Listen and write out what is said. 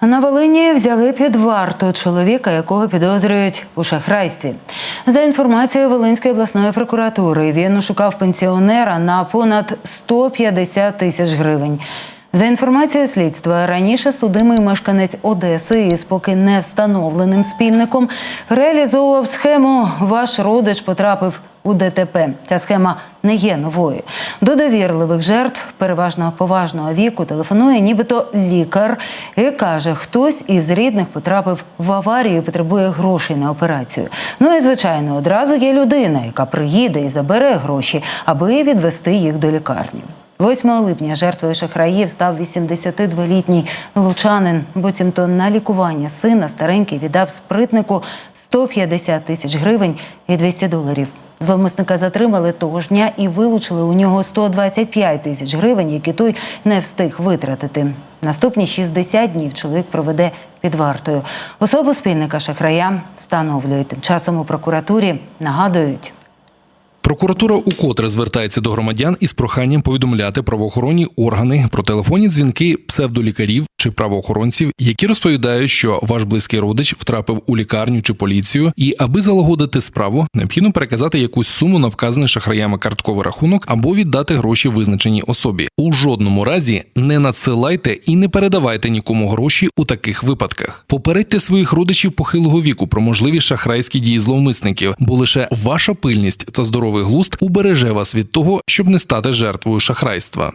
На Волині взяли під варту чоловіка, якого підозрюють у шахрайстві. За інформацією Волинської обласної прокуратури, він шукав пенсіонера на понад 150 тисяч гривень. За інформацією слідства, раніше судимий мешканець Одеси із поки не встановленим спільником реалізовував схему Ваш родич потрапив у ДТП. Ця схема не є новою. До довірливих жертв, переважно поважного віку, телефонує нібито лікар і каже, хтось із рідних потрапив в аварію і потребує грошей на операцію. Ну і звичайно, одразу є людина, яка приїде і забере гроші, аби відвести їх до лікарні. 8 липня жертвою шахраїв став 82-літній лучанин. Буцімто на лікування сина старенький віддав спритнику 150 тисяч гривень і 200 доларів. Зловмисника затримали того ж дня і вилучили у нього 125 тисяч гривень, які той не встиг витратити. Наступні 60 днів чоловік проведе під вартою. Особу спільника шахрая встановлюють. Тим часом у прокуратурі нагадують. Прокуратура укотре звертається до громадян із проханням повідомляти правоохоронні органи про телефонні дзвінки псевдолікарів чи правоохоронців, які розповідають, що ваш близький родич втрапив у лікарню чи поліцію, і аби залагодити справу, необхідно переказати якусь суму на вказаний шахраями картковий рахунок або віддати гроші визначеній особі. У жодному разі не надсилайте і не передавайте нікому гроші у таких випадках. Попередьте своїх родичів похилого віку про можливі шахрайські дії зловмисників, бо лише ваша пильність та здоровий глузд убереже вас від того, щоб не стати жертвою шахрайства.